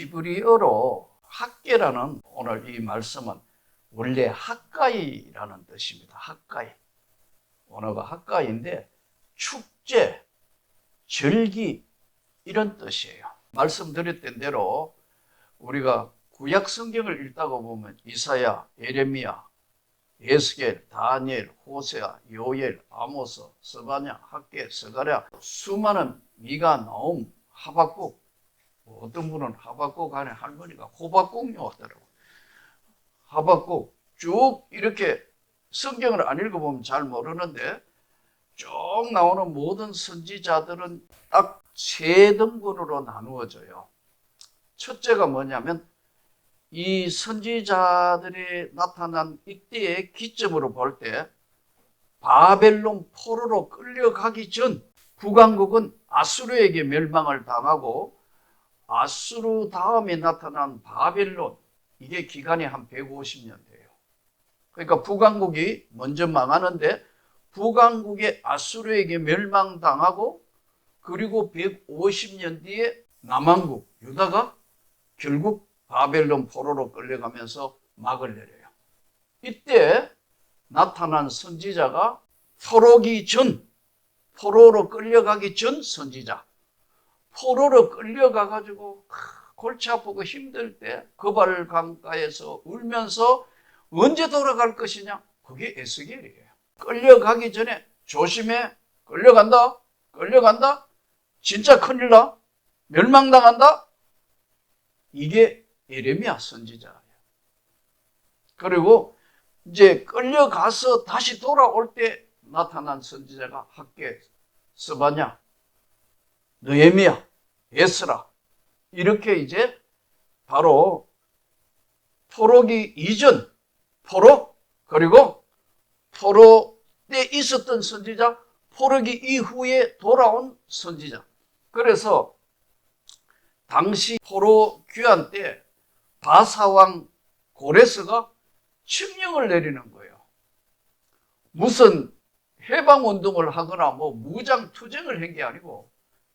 히브리어로 학계라는 오늘 이 말씀은 원래 학가이라는 뜻입니다. 학가이. 언어가 학가인데 축제, 절기 이런 뜻이에요. 말씀드렸던 대로 우리가 구약 성경을 읽다가 보면 이사야, 예레미야, 예스겔, 다니엘, 호세아, 요엘, 아모스, 스바냐, 학계, 스가랴 수많은 미가, 나움, 하박국 뭐 어떤 분은 하박국 안에 할머니가 호박국요 하더라고. 하박국 쭉 이렇게 성경을 안 읽어보면 잘 모르는데 쭉 나오는 모든 선지자들은 딱 세 등분으로 나누어져요. 첫째가 뭐냐면 이 선지자들이 나타난 이때의 기점으로 볼 때 바벨론 포로로 끌려가기 전 북왕국은 아수르에게 멸망을 당하고 아수르 다음에 나타난 바벨론 이게 기간이 한 150년 돼요. 그러니까 북왕국이 먼저 망하는데 북왕국의 아수르에게 멸망당하고 그리고 150년 뒤에 남왕국 유다가 결국 바벨론 포로로 끌려가면서 막을 내려요. 이때 나타난 선지자가 포로기 전, 포로로 끌려가기 전 선지자. 포로로 끌려가 가지고 골치 아프고 힘들 때 그발 강가에서 울면서 언제 돌아갈 것이냐? 그게 에스겔이에요. 끌려가기 전에 조심해. 끌려간다. 끌려간다. 진짜 큰일 나. 멸망당한다. 이게 예레미야 선지자예요. 그리고 이제 끌려가서 다시 돌아올 때 나타난 선지자가 학계 스바냐, 느헤미야, 에스라 이렇게 이제 바로 포로기 이전 포로 그리고 포로 때 있었던 선지자 포로기 이후에 돌아온 선지자 그래서 당시 포로 귀환 때 바사왕 고레스가 칙령을 내리는 거예요. 무슨 해방 운동을 하거나 뭐 무장 투쟁을 한 게 아니고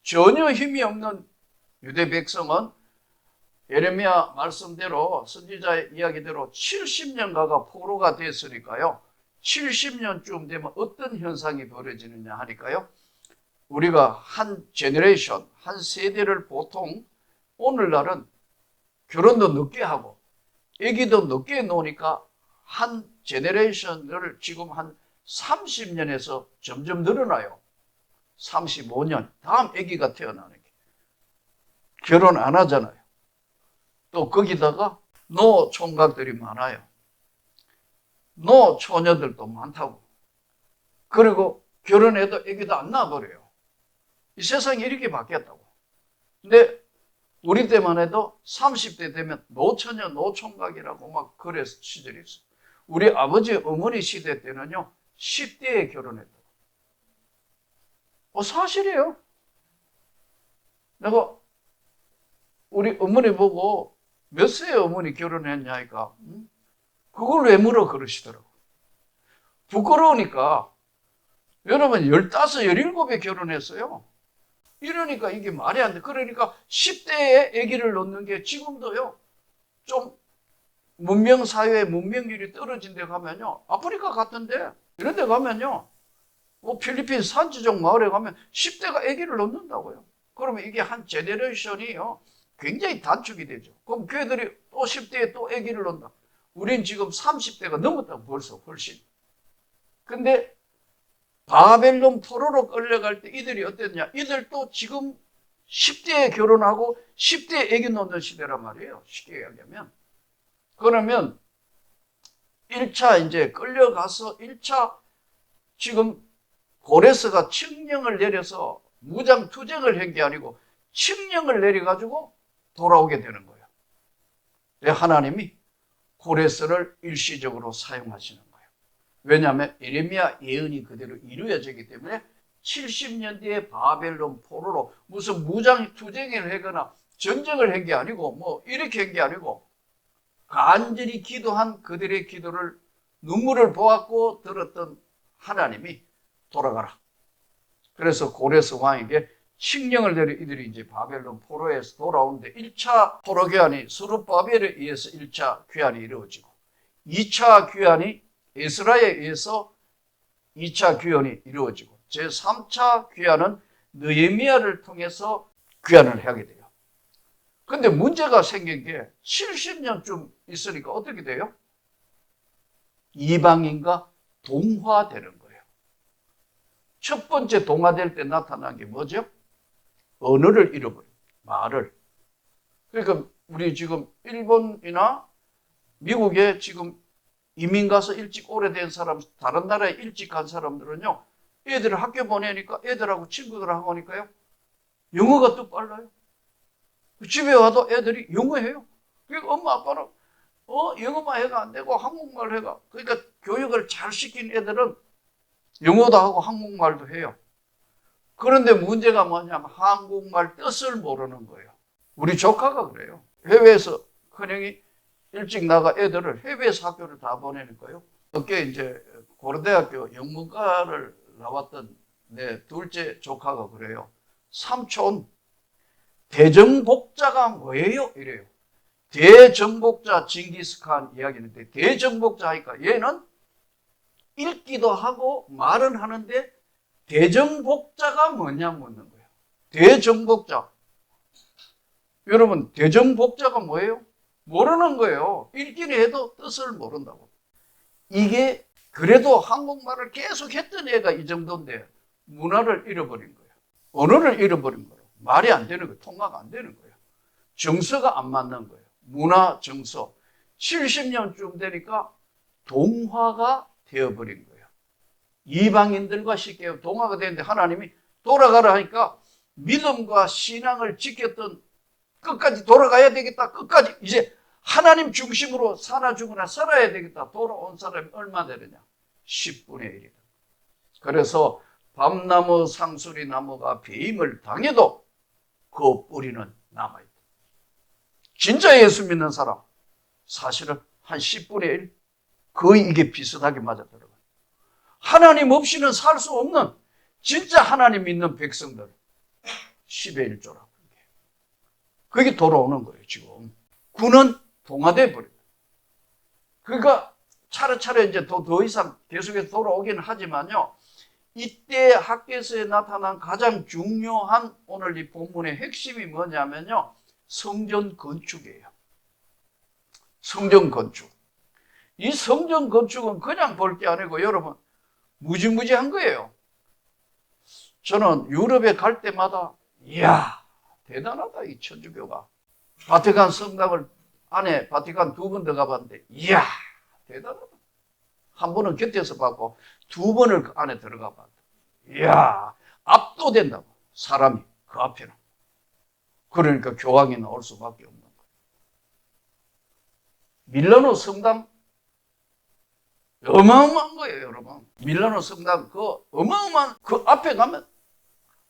전혀 힘이 없는 유대 백성은 예레미야 말씀대로 선지자의 이야기대로 70년가가 포로가 됐으니까요. 70년쯤 되면 어떤 현상이 벌어지느냐 하니까요. 우리가 한 제너레이션, 한 세대를 보통 오늘날은 결혼도 늦게 하고 아기도 늦게 놓으니까 한 제너레이션을 지금 한 30년에서 점점 늘어나요. 35년 다음 아기가 태어나는 게 결혼 안 하잖아요. 또 거기다가 노 총각들이 많아요. 노 처녀들도 많다고. 그리고 결혼해도 아기도 안 나버려요. 이 세상이 이렇게 바뀌었다고. 근데 우리 때만 해도 30대 되면 노처녀, 노총각이라고 막 그랬 시절이 있어. 우리 아버지, 어머니 시대 때는요, 10대에 결혼했다고. 어, 사실이에요. 내가 우리 어머니 보고 몇 세에 어머니 결혼했냐 니까, 응? 그걸 왜 물어 그러시더라고. 부끄러우니까, 여러분, 15, 17에 결혼했어요. 이러니까 이게 말이 안 돼. 그러니까 10대에 아기를 놓는 게 지금도요, 좀 문명 사회의 문명률이 떨어진 데 가면요, 아프리카 같은데, 이런 데 가면요, 뭐 필리핀 산지적 마을에 가면 10대가 아기를 놓는다고요. 그러면 이게 한 제네레이션이요, 굉장히 단축이 되죠. 그럼 걔들이 또 10대에 또 아기를 놓는다. 우린 지금 30대가 넘었다고 벌써 훨씬. 근데 바벨론 포로로 끌려갈 때 이들이 어땠냐? 이들도 지금 10대에 결혼하고 10대에 애기 놓는 시대란 말이에요. 쉽게 이야기하면. 그러면 1차 이제 끌려가서 1차 지금 고레스가 칙령을 내려서 무장 투쟁을 한 게 아니고 칙령을 내려가지고 돌아오게 되는 거예요. 하나님이 고레스를 일시적으로 사용하시는 거예요. 왜냐하면 에레미야 예언이 그대로 이루어지기 때문에 70년 뒤에 바벨론 포로로 무슨 무장 투쟁을 하거나 전쟁을 한 게 아니고 뭐 이렇게 한 게 아니고 간절히 기도한 그들의 기도를 눈물을 보았고 들었던 하나님이 돌아가라. 그래서 고레스 왕에게 칙령을 내려 이들이 이제 바벨론 포로에서 돌아오는데 1차 포로 귀환이 스룹바벨에 의해서 1차 귀환이 이루어지고 2차 귀환이 에스라에 의해서 2차 귀환이 이루어지고 제3차 귀환은 느헤미야를 통해서 귀환을 하게 돼요. 근데 문제가 생긴 게 70년쯤 있으니까 어떻게 돼요? 이방인과 동화되는 거예요. 첫 번째 동화될 때 나타난 게 뭐죠? 언어를 잃어버린 말을. 그러니까 우리 지금 일본이나 미국에 지금 이민 가서 일찍 오래된 사람, 다른 나라에 일찍 간 사람들은요, 애들을 학교 보내니까 애들하고 친구들하고 하니까요, 영어가 또 빨라요. 집에 와도 애들이 영어해요. 그러니까 엄마 아빠는 어 영어만 해가 안 되고 한국말 해가. 그러니까 교육을 잘 시킨 애들은 영어도 하고 한국말도 해요. 그런데 문제가 뭐냐면 한국말 뜻을 모르는 거예요. 우리 조카가 그래요. 해외에서 큰형이 일찍 나가 애들을 해외에서 학교를 다 보내니까요. 어깨 이제 고려대학교 영문과를 나왔던 내 둘째 조카가 그래요. 삼촌 대정복자가 뭐예요? 이래요. 대정복자 징기스칸 이야기인데 대정복자 하니까 얘는 읽기도 하고 말은 하는데 대정복자가 뭐냐 묻는 거예요. 대정복자. 여러분 대정복자가 뭐예요? 모르는 거예요. 읽기는 해도 뜻을 모른다고. 이게 그래도 한국말을 계속 했던 애가 이 정도인데 문화를 잃어버린 거예요. 언어를 잃어버린 거예요. 말이 안 되는 거예요. 통화가 안 되는 거예요. 정서가 안 맞는 거예요. 문화 정서. 70년쯤 되니까 동화가 되어버린 거예요. 이방인들과 쉽게 동화가 되는데 하나님이 돌아가라 하니까 믿음과 신앙을 지켰던 끝까지 돌아가야 되겠다. 끝까지 이제 하나님 중심으로 살아 죽으나 살아야 되겠다. 돌아온 사람이 얼마 되느냐? 10분의 1이다. 그래서 밤나무 상수리 나무가 배임을 당해도 그 뿌리는 남아있다. 진짜 예수 믿는 사람 사실은 한 10분의 1 거의 이게 비슷하게 맞아 들어가요. 하나님 없이는 살 수 없는 진짜 하나님 믿는 백성들 10의 1조라고. 그게 돌아오는 거예요, 지금. 군은 동화돼 버려요. 그러니까 차례차례 이제 더, 더 이상 계속해서 돌아오긴 하지만요. 이때 학계서에 나타난 가장 중요한 오늘 이 본문의 핵심이 뭐냐면요. 성전 건축이에요. 성전 건축. 이 성전 건축은 그냥 볼 게 아니고 여러분 무지무지한 거예요. 저는 유럽에 갈 때마다 이야 대단하다 이 천주교가 바티칸 성당을 안에 바티칸 두 번 들어가 봤는데 이야 대단하다. 한 번은 곁에서 봤고 두 번을 그 안에 들어가 봤다. 이야 압도된다고 사람이 그 앞에는. 그러니까 교황이 나올 수밖에 없는 거예요. 밀라노 성당 어마어마한 거예요, 여러분. 밀라노 성당 그 어마어마한 그 앞에 가면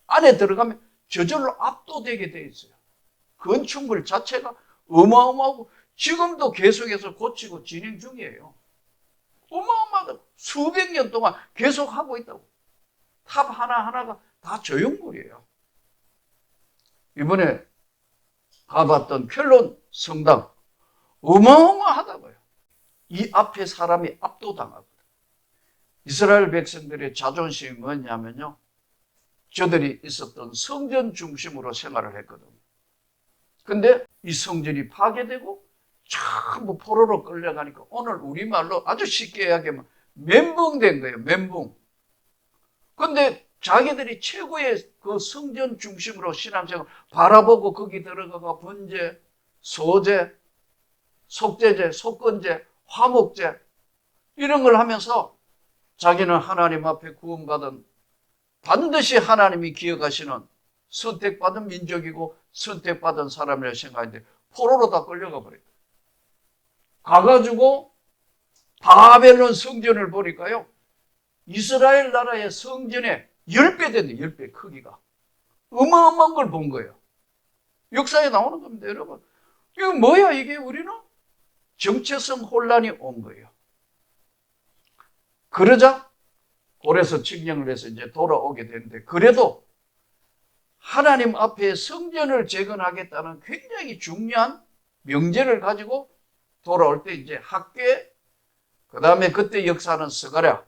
안에 들어가면 저절로 압도되게 돼 있어요. 건축물 자체가 어마어마하고 지금도 계속해서 고치고 진행 중이에요. 어마어마하다. 수백 년 동안 계속 하고 있다고. 탑 하나하나가 다 저용물이에요. 이번에 가봤던 펠론 성당 어마어마하다고요. 이 앞에 사람이 압도당하거든. 이스라엘 백성들의 자존심이 뭐냐면요. 저들이 있었던 성전 중심으로 생활을 했거든요. 근데 이 성전이 파괴되고 전부 포로로 끌려가니까 오늘 우리말로 아주 쉽게 이야기하면 멘붕된 거예요. 멘붕. 근데 자기들이 최고의 그 성전 중심으로 신앙생활 바라보고 거기 들어가가 번제, 소제, 속제제, 속건제, 화목제 이런 걸 하면서 자기는 하나님 앞에 구원받은 반드시 하나님이 기억하시는 선택받은 민족이고 선택받은 사람이라 생각하는데 포로로 다 끌려가 버렸다. 가가지고 바벨론 성전을 보니까요. 이스라엘 나라의 성전에 10배 됐네, 10배 크기가. 어마어마한 걸 본 거예요. 역사에 나오는 겁니다, 여러분. 이거 뭐야, 이게 우리는? 정체성 혼란이 온 거예요. 그러자 고래서 칙령을 해서 이제 돌아오게 되는데 그래도 하나님 앞에 성전을 재건하겠다는 굉장히 중요한 명제를 가지고 돌아올 때 이제 학계, 그 다음에 그때 역사는 스가랴,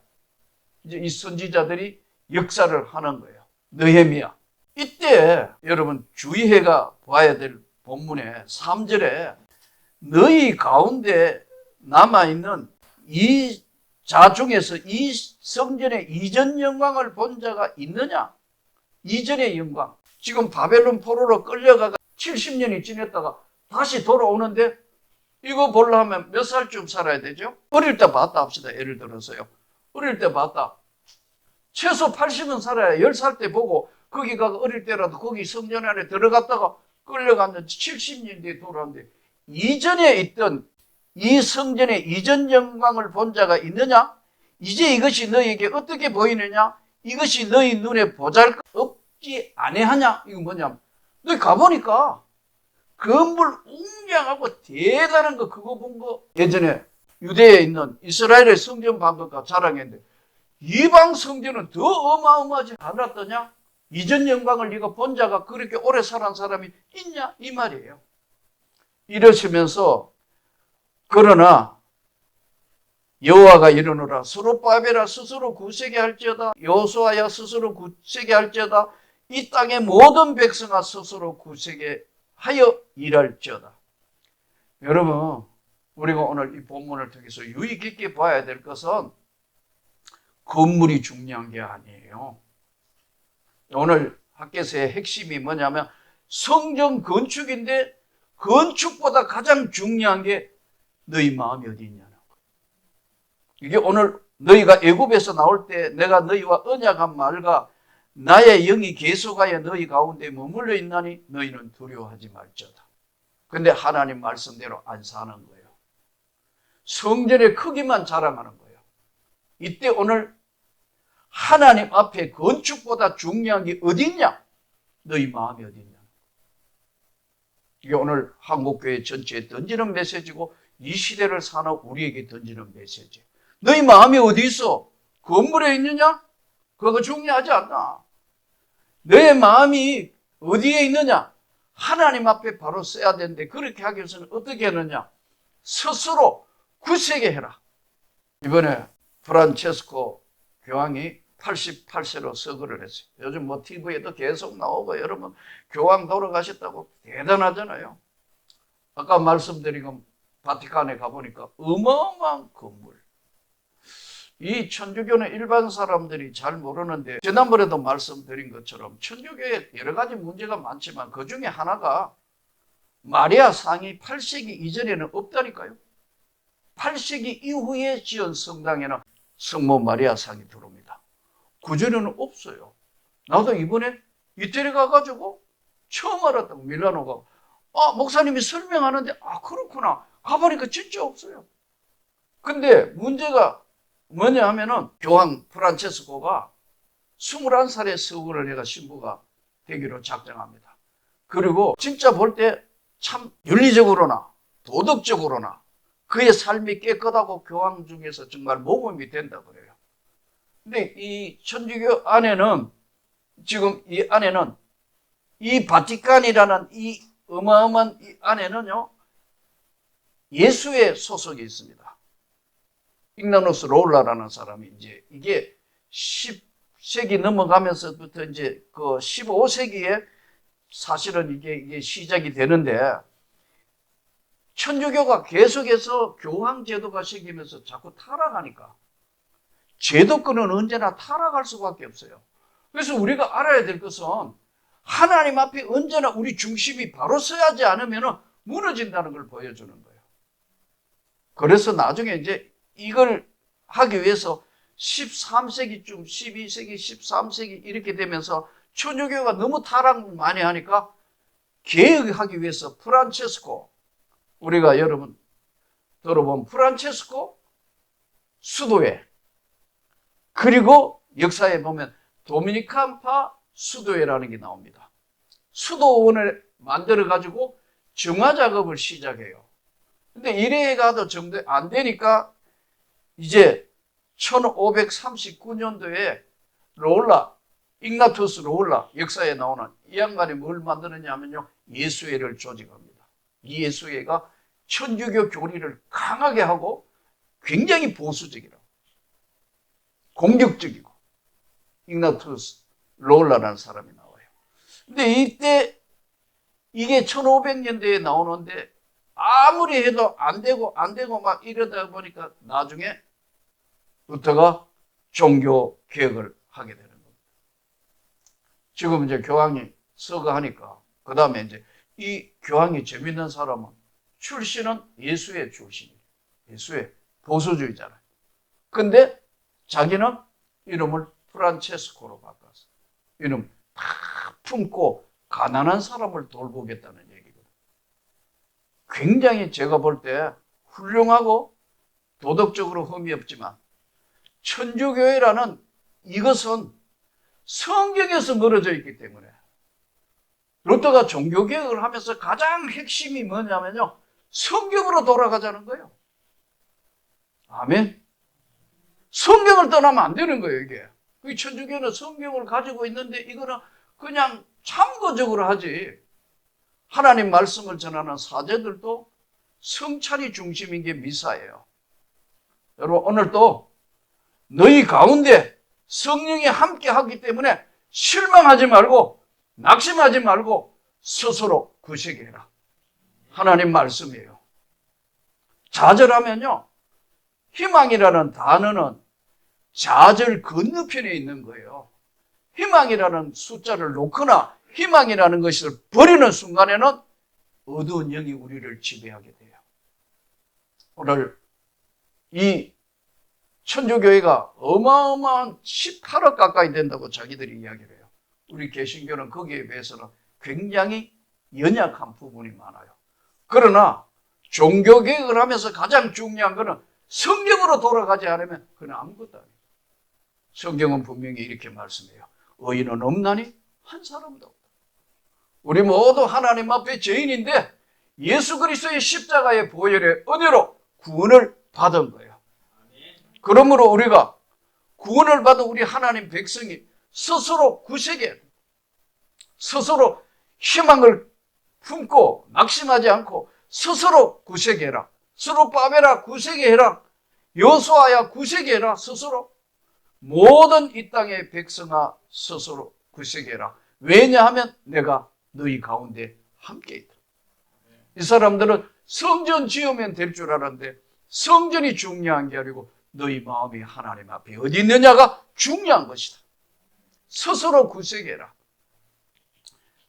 이제 이 선지자들이 역사를 하는 거예요. 느헤미야. 이때 여러분 주의해가 봐야 될 본문의 3절에 너희 가운데 남아있는 이 자 중에서 이 성전의 이전 영광을 본 자가 있느냐? 이전의 영광. 지금 바벨론 포로로 끌려가가 70년이 지냈다가 다시 돌아오는데 이거 보려면 몇 살쯤 살아야 되죠? 어릴 때 봤다 합시다. 예를 들어서요. 어릴 때 봤다. 최소 80은 살아야 10살 때 보고 거기 가서 어릴 때라도 거기 성전 안에 들어갔다가 끌려갔는데 70년 뒤에 돌아오는데 이전에 있던 이 성전의 이전 영광을 본 자가 있느냐? 이제 이것이 너에게 어떻게 보이느냐? 이것이 너희 눈에 보잘 없지 아니하냐? 이거 뭐냐면 너희 가보니까 건물 웅장하고 대단한 거 그거 본 거 예전에 유대에 있는 이스라엘의 성전 반 것과 자랑했는데 이방 성전은 더 어마어마하지 않았더냐? 이전 영광을 네가 본 자가 그렇게 오래 살은 사람이 있냐? 이 말이에요. 이러시면서 그러나 여호와가 이르노라 수르바벨아 스스로 굳세게 할지어다 여호수아야 스스로 굳세게 할지어다 이 땅의 모든 백성아 스스로 굳세게 하여 일할지어다. 여러분 우리가 오늘 이 본문을 통해서 유의 깊게 봐야 될 것은 건물이 중요한 게 아니에요. 오늘 학교에서의 핵심이 뭐냐면 성전 건축인데 건축보다 가장 중요한 게 너희 마음이 어디 있냐는 거. 이게 오늘 너희가 애굽에서 나올 때 내가 너희와 언약한 말과 나의 영이 계속하여 너희 가운데 머물러 있나니 너희는 두려워하지 말지어다. 근데 하나님 말씀대로 안 사는 거예요. 성전의 크기만 자랑하는 거예요. 이때 오늘 하나님 앞에 건축보다 중요한 게 어디 있냐? 너희 마음이 어디 있냐? 이게 오늘 한국교회 전체에 던지는 메시지고 이 시대를 사는 우리에게 던지는 메시지. 너희 마음이 어디 있어? 건물에 있느냐? 그거 중요하지 않나. 너의 마음이 어디에 있느냐? 하나님 앞에 바로 써야 되는데 그렇게 하기 위해서는 어떻게 하느냐? 스스로 굳세게 해라. 이번에 프란체스코 교황이 88세로 서거를 했어요. 요즘 뭐 TV에도 계속 나오고 여러분 교황 돌아가셨다고 대단하잖아요. 아까 말씀드린 건 바티칸에 가보니까 어마어마한 건물. 이 천주교는 일반 사람들이 잘 모르는데 지난번에도 말씀드린 것처럼 천주교에 여러 가지 문제가 많지만 그 중에 하나가 마리아 상이 8세기 이전에는 없다니까요. 8세기 이후에 지은 성당에는 성모 마리아 상이 들어옵니다. 구전에는 없어요. 나도 이번에 이태리 가가지고 처음 알았다고 밀라노가 아 목사님이 설명하는데 아 그렇구나 가보니까 진짜 없어요. 근데 문제가 뭐냐 하면은 교황 프란체스코가 21살에 서구를 해가 신부가 되기로 작정합니다. 그리고 진짜 볼 때 참 윤리적으로나 도덕적으로나 그의 삶이 깨끗하고 교황 중에서 정말 모범이 된다 그래요. 근데 이 천주교 안에는 지금 이 안에는 이 바티칸이라는 이 어마어마한 이 안에는요 예수의 소속이 있습니다. ignatus 롤라라는 사람이 이제 이게 10세기 넘어가면서부터 이제 그 15세기에 사실은 이게, 이게 시작이 되는데 천주교가 계속해서 교황 제도가 생기면서 자꾸 타락하니까 제도권은 언제나 타락할 수밖에 없어요. 그래서 우리가 알아야 될 것은 하나님 앞에 언제나 우리 중심이 바로 서야지 않으면 무너진다는 걸 보여주는 거예요. 그래서 나중에 이제 이걸 하기 위해서 13세기쯤, 12세기, 13세기 이렇게 되면서 천주교가 너무 타락을 많이 하니까 개혁하기 위해서 프란체스코, 우리가 여러분 들어본 프란체스코 수도회, 그리고 역사에 보면 도미니칸파 수도회라는 게 나옵니다. 수도원을 만들어 가지고 정화 작업을 시작해요. 근데 이래 가도 정도 안 되니까 이제 1539년도에 롤라 ignatus 롤라 역사에 나오는 이 양반이 뭘 만드느냐 하면요. 예수회를 조직합니다. 이 예수회가 천주교 교리를 강하게 하고 굉장히 보수적이라고. 공격적이고. ignatus 롤라라는 사람이 나와요. 근데 이때 이게 1500년대에 나오는데 아무리 해도 안 되고 안 되고 막 이러다 보니까 나중에 루터가 종교 개혁을 하게 되는 겁니다. 지금 이제 교황이 서거하니까 그 다음에 이제 이 교황이 재밌는 사람은 출신은 예수의 출신이에요. 예수의 보수주의잖아요. 근데 자기는 이름을 프란체스코로 바꿨어. 이름 다 품고 가난한 사람을 돌보겠다는 얘기거든. 굉장히 제가 볼 때 훌륭하고 도덕적으로 흠이 없지만 천주교회라는 이것은 성경에서 멀어져 있기 때문에 로터가 종교개혁을 하면서 가장 핵심이 뭐냐면요. 성경으로 돌아가자는 거예요. 아멘. 성경을 떠나면 안 되는 거예요, 이게. 그 천주교는 성경을 가지고 있는데 이거는 그냥 참고적으로 하지. 하나님 말씀을 전하는 사제들도 성찬이 중심인 게 미사예요. 여러분, 오늘 또 너희 가운데 성령이 함께 하기 때문에 실망하지 말고 낙심하지 말고 스스로 구식해라. 하나님 말씀이에요. 좌절하면요. 희망이라는 단어는 좌절 건너편에 있는 거예요. 희망이라는 숫자를 놓거나 희망이라는 것을 버리는 순간에는 어두운 영이 우리를 지배하게 돼요. 오늘 이 천주교회가 어마어마한 18억 가까이 된다고 자기들이 이야기를 해요. 우리 개신교는 거기에 비해서는 굉장히 연약한 부분이 많아요. 그러나 종교개혁을 하면서 가장 중요한 것은 성경으로 돌아가지 않으면 그건 아무것도 아니에요. 성경은 분명히 이렇게 말씀해요. 의인은 없나니 한 사람도 없다. 우리 모두 하나님 앞에 죄인인데 예수 그리스도의 십자가의 보혈의 은혜로 구원을 받은 거예요. 그러므로 우리가 구원을 받은 우리 하나님 백성이 스스로 구세계, 스스로 희망을 품고 낙심하지 않고 스스로 구세계라. 스스로 빠베라 구세계해라. 여수아야 구세계해라. 스스로. 모든 이 땅의 백성아 스스로 구세계해라. 왜냐하면 내가 너희 가운데 함께 있다. 이 사람들은 성전 지으면 될 줄 알았는데 성전이 중요한 게 아니고 너희 마음이 하나님 앞에 어디 있느냐가 중요한 것이다. 스스로 구세계라.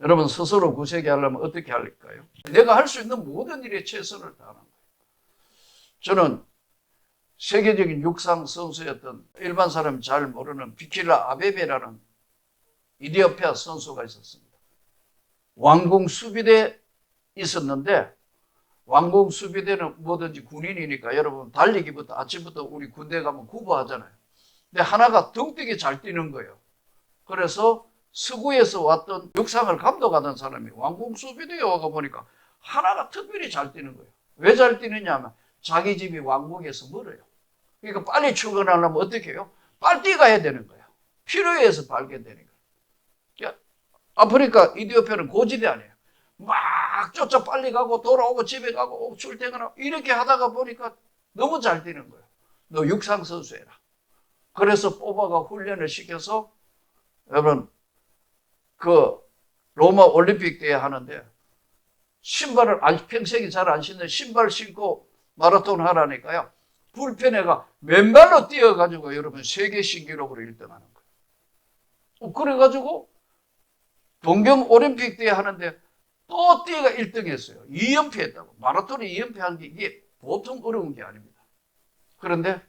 여러분 스스로 구세계 하려면 어떻게 할까요? 내가 할 수 있는 모든 일에 최선을 다하는 거예요. 저는 세계적인 육상 선수였던 일반 사람이 잘 모르는 비킬라 아베베라는 이디오피아 선수가 있었습니다. 왕궁 수비대 있었는데 왕궁 수비대는 뭐든지 군인이니까 여러분 달리기부터 아침부터 우리 군대 가면 구보하잖아요. 근데 하나가 덩되게 잘 뛰는 거예요. 그래서 서구에서 왔던 육상을 감독하던 사람이 왕궁 수비대에 와가 보니까 하나가 특별히 잘 뛰는 거예요. 왜 잘 뛰느냐 하면 자기 집이 왕궁에서 멀어요. 그러니까 빨리 출근하려면 어떻게 해요? 빨리 가야 되는 거예요. 필요해서 발견 되는 거예요. 아프리카 이디오피아는 고지대 아니에요. 막 쫓아 빨리 가고 돌아오고 집에 가고 출퇴근하고 이렇게 하다가 보니까 너무 잘 뛰는 거예요. 너 육상 선수 해라. 그래서 뽑아가 훈련을 시켜서 여러분 그 로마 올림픽 때 하는데 신발을 안, 평생에 잘안 신는 신발 신고 마라톤 하라니까요. 불편해가 맨발로 뛰어가지고 여러분 세계 신기록으로 1등하는 거예요. 어, 그래가지고 동경 올림픽 때 하는데 또 뛰어가 1등 했어요. 2연패 했다고. 마라톤에 2연패 한게 이게 보통 어려운 게 아닙니다. 그런데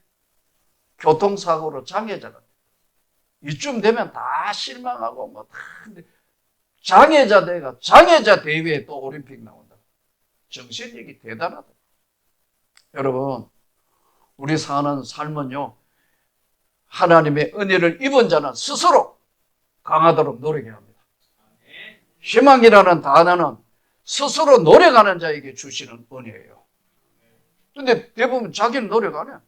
교통사고로 장애자가. 이쯤 되면 다 실망하고 뭐 다. 장애자 대가 장애자 대회에 또 올림픽 나온다. 정신력이 대단하다. 여러분, 우리 사는 삶은요, 하나님의 은혜를 입은 자는 스스로 강하도록 노력해야 합니다. 희망이라는 단어는 스스로 노력하는 자에게 주시는 은혜예요. 근데 대부분 자기는 노력 안 해.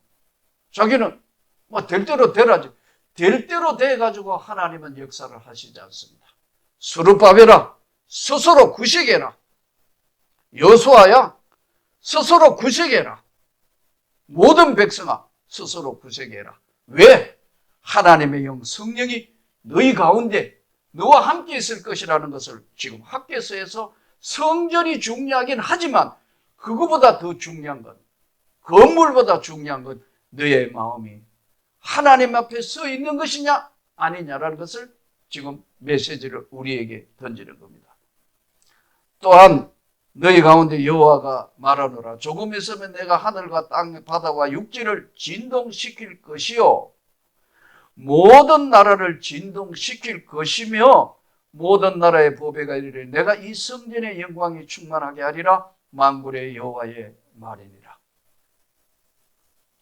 자기는 뭐 될 대로 되라지. 될 대로 돼가지고 하나님은 역사를 하시지 않습니다. 수르바벨아 스스로 구식해라. 여수아야 스스로 구식해라. 모든 백성아 스스로 구식해라. 왜? 하나님의 영 성령이 너희 가운데 너와 함께 있을 것이라는 것을 지금 학교에서 성전이 중요하긴 하지만 그거보다 더 중요한 건 건물보다 중요한 건 너의 마음이 하나님 앞에 서 있는 것이냐 아니냐라는 것을 지금 메시지를 우리에게 던지는 겁니다. 또한 너희 가운데 여호와가 말하노라. 조금 있으면 내가 하늘과 땅 바다와 육지를 진동시킬 것이요. 모든 나라를 진동시킬 것이며 모든 나라의 보배가 이르되 내가 이 성전의 영광이 충만하게 하리라. 만군의 여호와의 말이니라.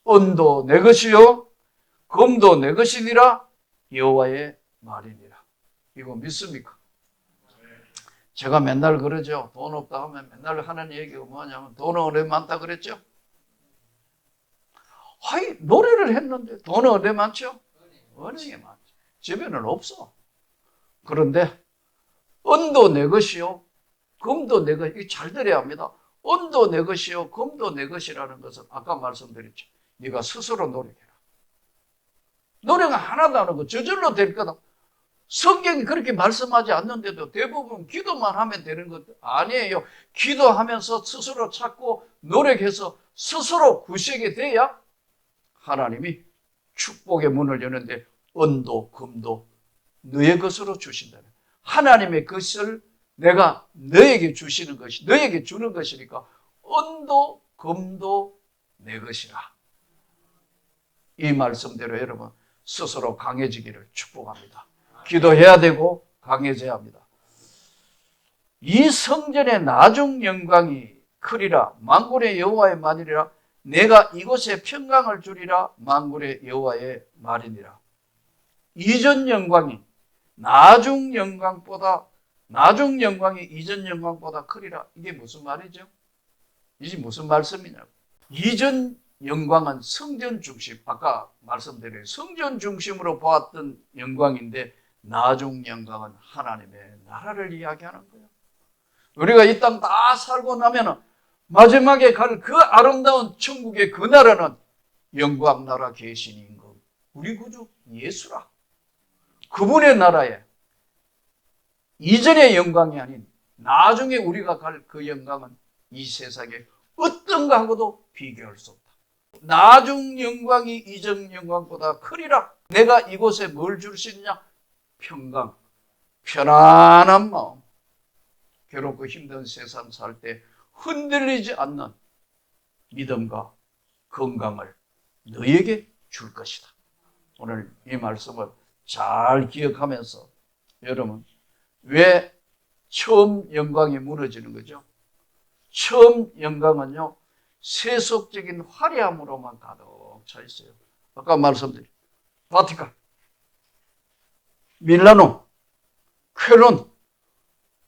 은도 내 것이요 금도 내 것이니라. 여호와의 말이니라. 이거 믿습니까? 제가 맨날 그러죠. 돈 없다 하면 맨날 하는 얘기가 뭐냐면 돈은 어디 많다 그랬죠? 하이 노래를 했는데 돈은 어디 많죠? 은행에 많죠. 집에는 없어. 그런데 은도 내 것이요, 금도 내 것. 이게 잘 들어야 합니다. 은도 내 것이요, 금도 내 것이라는 것은 아까 말씀드렸죠. 네가 스스로 노력해라. 노력은 하나도 안 하고 저절로 될 거다. 성경이 그렇게 말씀하지 않는데도 대부분 기도만 하면 되는 것 아니에요. 기도하면서 스스로 찾고 노력해서 스스로 구식이 돼야 하나님이 축복의 문을 여는데 은도 금도 너의 것으로 주신다는 하나님의 것을 내가 너에게 주시는 것이 너에게 주는 것이니까 은도 금도 내 것이라. 이 말씀대로 여러분 스스로 강해지기를 축복합니다. 기도해야 되고 강해져야 합니다. 이 성전의 나중 영광이 크리라 만군의 여호와의 말이라 내가 이곳에 평강을 주리라 만군의 여호와의 말이니라. 이전 영광이 나중 영광보다 나중 영광이 이전 영광보다 크리라. 이게 무슨 말이죠? 이게 무슨 말씀이냐고. 이전 영광은 성전 중심, 아까 말씀드린 성전 중심으로 보았던 영광인데 나중 영광은 하나님의 나라를 이야기하는 거예요. 우리가 이 땅 다 살고 나면은 마지막에 갈 그 아름다운 천국의 그 나라는 영광 나라 계신 임금 우리 구주 예수라. 그분의 나라에 이전의 영광이 아닌 나중에 우리가 갈 그 영광은 이 세상에 어떤 것하고도 비교할 수 없다. 나중 영광이 이전 영광보다 크리라. 내가 이곳에 뭘 줄 수 있냐? 평강, 편안한 마음, 괴롭고 힘든 세상 살 때 흔들리지 않는 믿음과 건강을 너에게 줄 것이다. 오늘 이 말씀을 잘 기억하면서 여러분 왜 처음 영광이 무너지는 거죠? 처음 영광은요 세속적인 화려함으로만 가득 차 있어요. 아까 말씀드린 바티칸, 밀라노, 쾰론,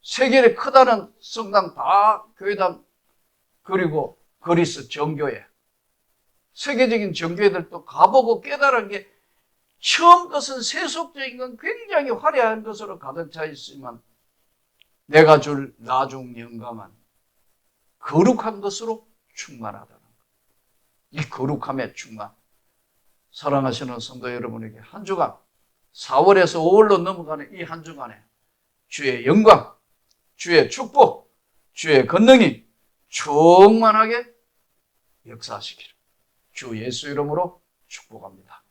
세계의 크다는 성당 다 교회당 그리고 그리스 정교회 세계적인 정교회들도 가보고 깨달은 게 처음 것은 세속적인 건 굉장히 화려한 것으로 가득 차 있지만 내가 줄 나중 영감은 거룩한 것으로 충만하다는 것. 이 거룩함에 충만. 사랑하시는 성도 여러분에게 한 주간 4월에서 5월로 넘어가는 이 한 주간에 주의 영광, 주의 축복, 주의 권능이 충만하게 역사하시기를 주 예수 이름으로 축복합니다.